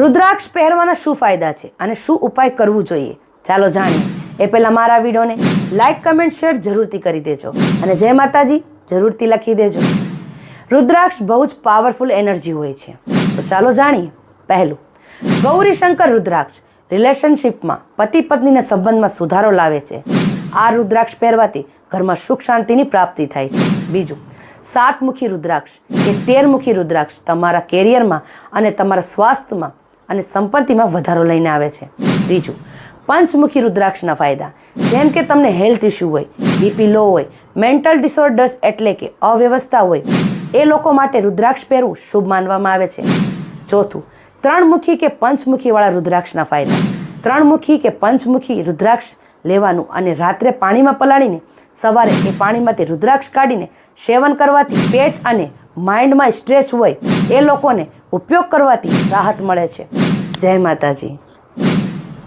રુદ્રાક્ષ પહેરવાના શું ફાયદા છે અને શું ઉપાય કરવું જોઈએ? ચાલો જાણીએ. એ પહેલાં મારા વિડીયોને લાઇક કમેન્ટ શેર જરૂરથી કરી દેજો અને જય માતાજી, જરૂરથી લખી દેજો. રુદ્રાક્ષ બહુ જ પાવરફુલ એનર્જી હોય છે. તો ચાલો જાણીએ. પહેલું, ગૌરીશંકર રુદ્રાક્ષ રિલેશનશિપમાં પતિ પત્નીના સંબંધમાં સુધારો લાવે છે. આ રુદ્રાક્ષ પહેરવાથી ઘરમાં સુખ શાંતિની પ્રાપ્તિ થાય છે. બીજું સાતમુખી રુદ્રાક્ષ કે તેરમુખી રુદ્રાક્ષ તમારા કેરિયરમાં અને તમારા સ્વાસ્થ્યમાં અને સંપત્તિમાં વધારો લઈને આવે છે. ત્રીજું, પંચમુખી રુદ્રાક્ષના ફાયદા. જેમ કે તમને હેલ્થ ઇશ્યુ હોય બીપી લો હોય મેન્ટલ ડિસઓર્ડર્સ એટલે કે અવ્યવસ્થા હોય, એ લોકો માટે રુદ્રાક્ષ પહેરવું શુભ માનવામાં આવે છે. ચોથું, ત્રણમુખી કે પંચમુખીવાળા રુદ્રાક્ષના ફાયદા. ત્રણમુખી કે પંચમુખી રુદ્રાક્ષ લેવાનું અને રાત્રે પાણીમાં પલાળીને સવારે એ પાણીમાંથી રુદ્રાક્ષ કાઢીને સેવન કરવાથી પેટ અને માઇન્ડમાં સ્ટ્રેચ હોય એ લોકોને ઉપયોગ કરવાથી રાહત મળે છે. જય માતાજી.